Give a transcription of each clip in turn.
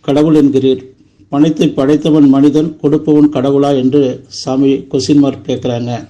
கடவுள் என்கிறீர். பணத்தை படைத்தவன் மனிதன் கொடுப்பவன் கடவுளா என்று சாமி கொஸ்டின் மார்க் கேட்குறாங்க.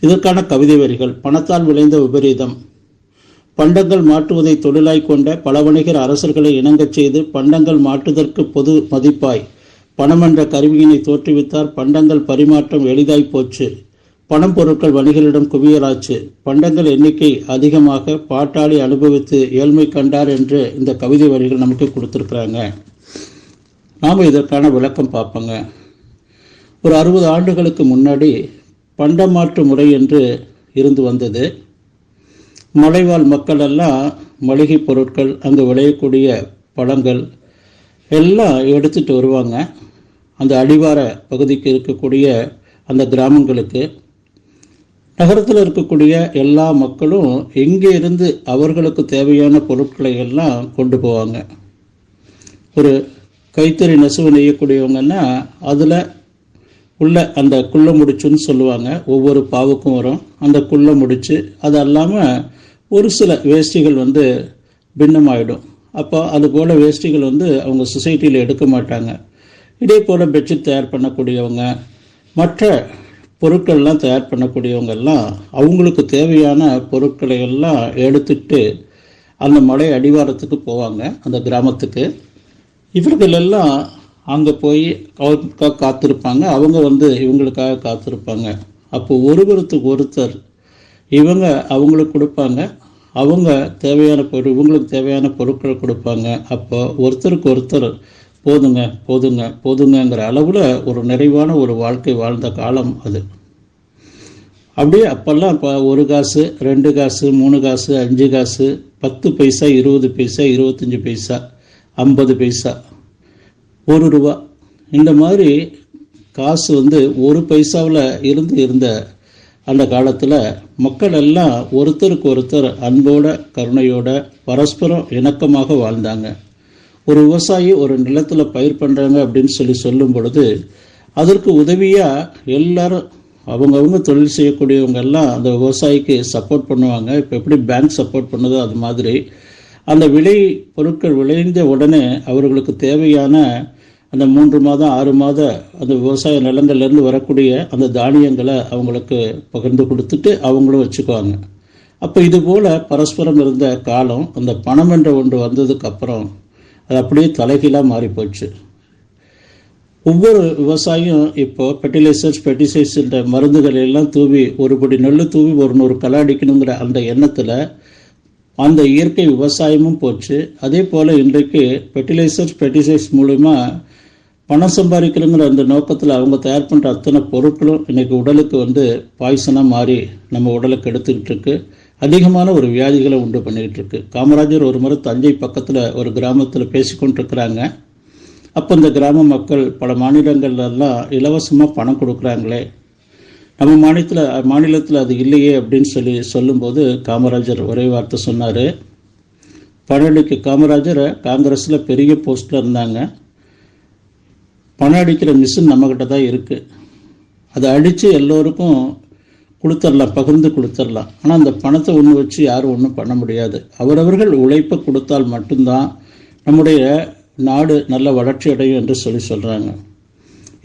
இதற்கான கவிதை வரிகள். பணத்தால் விளைந்த விபரீதம். பண்டங்கள் மாட்டுவதை தொழிலாய் கொண்ட பல வணிகர் அரசர்களை இணங்கச் செய்து பண்டங்கள் மாற்றுதற்கு பொது மதிப்பாய். பணம் என்ற கருவியினை தோற்றுவித்தார். பண்டங்கள் பரிமாற்றம் எளிதாய் போச்சு. பணம் பொருட்கள் வணிகரிடம் குவியலாச்சு. பண்டங்கள் எண்ணிக்கை அதிகமாக பாட்டாளி அனுபவித்து ஏழ்மை கண்டார் என்று இந்த கவிதை வரிகள் நமக்கு கொடுத்துருக்குறாங்க. நாம் இதற்கான விளக்கம் பார்ப்போங்க. ஒரு அறுபது ஆண்டுகளுக்கு முன்னாடி பண்டமாற்று முறை என்று இருந்து வந்தது. மலைவாழ் மக்கள் எல்லாம் மளிகை பொருட்கள் அங்கே விளையக்கூடிய பழங்கள் எல்லாம் எடுத்துகிட்டு வருவாங்க. அந்த அடிவார பகுதிக்கு இருக்கக்கூடிய அந்த கிராமங்களுக்கு. நகரத்தில் இருக்கக்கூடிய எல்லா மக்களும் எங்கே இருந்து அவர்களுக்கு தேவையான பொருட்களை எல்லாம் கொண்டு போவாங்க. ஒரு கைத்தறி நெசவு நெய்யக்கூடியவங்கன்னா அதில் உள்ள அந்த குள்ள முடிச்சுன்னு சொல்லுவாங்க. ஒவ்வொரு பாவுக்கும் வரும். அந்த குள்ள முடிச்சு அது அல்லாமல் ஒரு சில வேஷ்டிகள் வந்து பின்னமாயிடும். அப்போ அது போல் வேஷ்டிகள் வந்து அவங்க சொசைட்டியில் எடுக்க மாட்டாங்க. இதே போல் பெட்ஷீட் தயார் பண்ணக்கூடியவங்க மற்ற பொருட்கள்லாம் தயார் பண்ணக்கூடியவங்கெல்லாம் அவங்களுக்கு தேவையான பொருட்களை எல்லாம் எடுத்துட்டு அந்த மலை அடிவாரத்துக்கு போவாங்க. அந்த கிராமத்துக்கு. இவர்கள் எல்லாம் அங்கே போய் அவருக்காக காத்திருப்பாங்க. அவங்க வந்து இவங்களுக்காக காத்திருப்பாங்க. அப்போ ஒருவருக்கு ஒருத்தர் இவங்க அவங்களுக்கு கொடுப்பாங்க. அவங்க தேவையான பொருள் இவங்களுக்கு தேவையான பொருட்களை கொடுப்பாங்க. அப்போ ஒருத்தருக்கு ஒருத்தர் போதுங்க போதுங்க போதுங்கங்கிற அளவில் ஒரு நிறைவான ஒரு வாழ்க்கை வாழ்ந்த காலம் அது. அப்படியே அப்போல்லாம் இப்போ ஒரு காசு ரெண்டு காசு மூணு காசு அஞ்சு காசு பத்து பைசா இருபது பைசா இருபத்தஞ்சி பைசா. ஐம்பது பைசா. ஒரு ரூபா. இந்த மாதிரி காசு வந்து ஒரு பைசாவில் இருந்து இருந்த அந்த காலத்தில் மக்கள் எல்லாம் ஒருத்தருக்கு ஒருத்தர் அன்போட கருணையோட பரஸ்பரம் இணக்கமாக வாழ்ந்தாங்க. ஒரு விவசாயி ஒரு நிலத்தில் பயிர் பண்ணுறாங்க அப்படின்னு சொல்லி சொல்லும் பொழுது அதற்கு உதவியாக எல்லாரும் அவங்கவுங்க தொழில் செய்யக்கூடியவங்க எல்லாம் அந்த விவசாயிக்கு சப்போர்ட் பண்ணுவாங்க. இப்போ எப்படி பேங்க் சப்போர்ட் பண்ணுதோ அது மாதிரி அந்த விளை பொருட்கள் விளைந்த உடனே அவர்களுக்கு தேவையான அந்த மூன்று மாதம் ஆறு மாத அந்த விவசாய நிலங்கள்லேருந்து வரக்கூடிய அந்த தானியங்களை அவங்களுக்கு பகிர்ந்து கொடுத்துட்டு அவங்களும் வச்சுக்குவாங்க. அப்போ இது போல் பரஸ்பரம் இருந்த காலம் அந்த பணம் என்ற ஒன்று வந்ததுக்கு அப்புறம் அது அப்படியே தலைகீழாக மாறி போச்சு. ஒவ்வொரு விவசாயியும் இப்போ ஃபெர்டிலைசர்ஸ் பெர்டிசைட்ஸ் என்ற மருந்துகளை எல்லாம் தூவி ஒரு படி நெல் தூவி ஒரு நூறு களை அடிக்கணுங்கிற அந்த எண்ணத்தில் அந்த இயற்கை விவசாயமும் போச்சு. அதே போல் இன்றைக்கு ஃபெர்டிலைசர்ஸ் பெர்டிசைட்ஸ் மூலிமா பணம் சம்பாதிக்கணுங்கிற அந்த நோக்கத்தில் அவங்க தயார் பண்ணுற அத்தனை பொருட்களும் இன்றைக்கி உடலுக்கு வந்து பாய்சனாக மாறி நம்ம உடலுக்கு எடுத்துக்கிட்டு இருக்கு. அதிகமான ஒரு வியாதிகளை உண்டு பண்ணிக்கிட்டு இருக்கு. காமராஜர் ஒரு முறை தஞ்சை பக்கத்தில் ஒரு கிராமத்தில் பேசிக்கொண்டிருக்கிறாங்க. அப்போ இந்த கிராம மக்கள் பல மாநிலங்கள்லாம் இலவசமாக பணம் கொடுக்குறாங்களே. நம்ம மாநிலத்தில் மாநிலத்தில் அது இல்லையே அப்படின்னு சொல்லி சொல்லும்போது காமராஜர் ஒரே வார்த்தை சொன்னார். பணடிக்கு காமராஜர் காங்கிரஸில் பெரிய போஸ்ட்டில் இருந்தாங்க. பணம் அடிக்கிற மிஷின் நம்மக்கிட்ட தான் இருக்குது அதை அடித்து எல்லோருக்கும் கொடுத்துடலாம் பகிர்ந்து கொடுத்துடலாம். ஆனால் அந்த பணத்தை ஒன்று வச்சு யாரும் ஒன்றும் பண்ண முடியாது. அவரவர்கள் உழைப்பை கொடுத்தால் மட்டும்தான் நம்முடைய நாடு நல்ல வளர்ச்சி அடையும் என்று சொல்லி சொல்கிறாங்க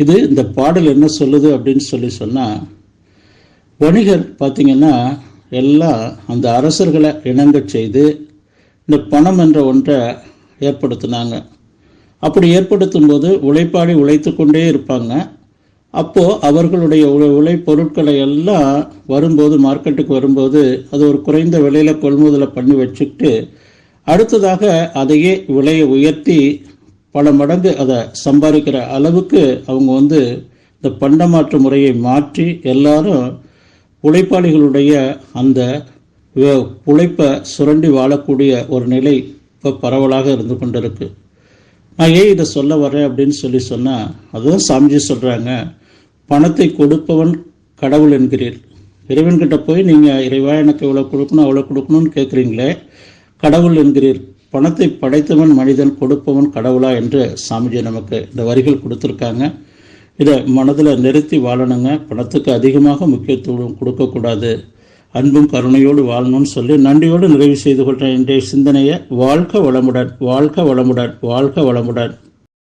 இது இந்த பாடல் என்ன சொல்லுது அப்படின்னு சொல்லி சொன்னால் வணிகர் பார்த்திங்கன்னா எல்லாம் அந்த அரசர்களை இணங்க செய்து இந்த பணம் என்ற ஒன்றை ஏற்படுத்தினாங்க. அப்படி ஏற்படுத்தும் போது உழைப்பாடி உழைத்து கொண்டே இருப்பாங்க. அப்போது அவர்களுடைய உழை உழை பொருட்களை எல்லாம் வரும்போது மார்க்கெட்டுக்கு வரும்போது அது ஒரு குறைந்த விலையில் கொள்முதலை பண்ணி வச்சுக்கிட்டு அடுத்ததாக அதையே விலையை உயர்த்தி பல மடங்கு அதை சம்பாதிக்கிற அளவுக்கு அவங்க வந்து இந்த பண்டமாற்று முறையை மாற்றி எல்லாரும் உழைப்பாளிகளுடைய அந்த உழைப்பை சுரண்டி வாழக்கூடிய ஒரு நிலை இப்போ பரவலாக இருந்து கொண்டிருக்கு. நான் ஏன் இதை சொல்ல வரேன் அப்படின்னு சொல்லி சொன்னால் அதுதான் சாமிஜி சொல்கிறாங்க பணத்தை கொடுப்பவன் கடவுள் என்கிறீர். இறைவன்கிட்ட போய் நீங்கள் இறைவா எனக்கு இவ்வளோ கொடுக்கணும் அவ்வளோ கொடுக்கணும்னு கேட்குறீங்களே கடவுள் என்கிறீர். பணத்தை படைத்தவன் மனிதன் கொடுப்பவன் கடவுளா என்று சாமிஜி நமக்கு இந்த வரிகள் கொடுத்துருக்காங்க. இதை மனதில் நிறுத்தி வாழணுங்க. பணத்துக்கு அதிகமாக முக்கியத்துவம் கொடுக்கக்கூடாது. அன்பும் கருணையோடு வாழணும்னு சொல்லி நன்றியோடு நிறைவு செய்து கொள்கிறேன். இன்றைய சிந்தனையை வாழ்க வளமுடன் வாழ்க வளமுடன் வாழ்க வளமுடன்.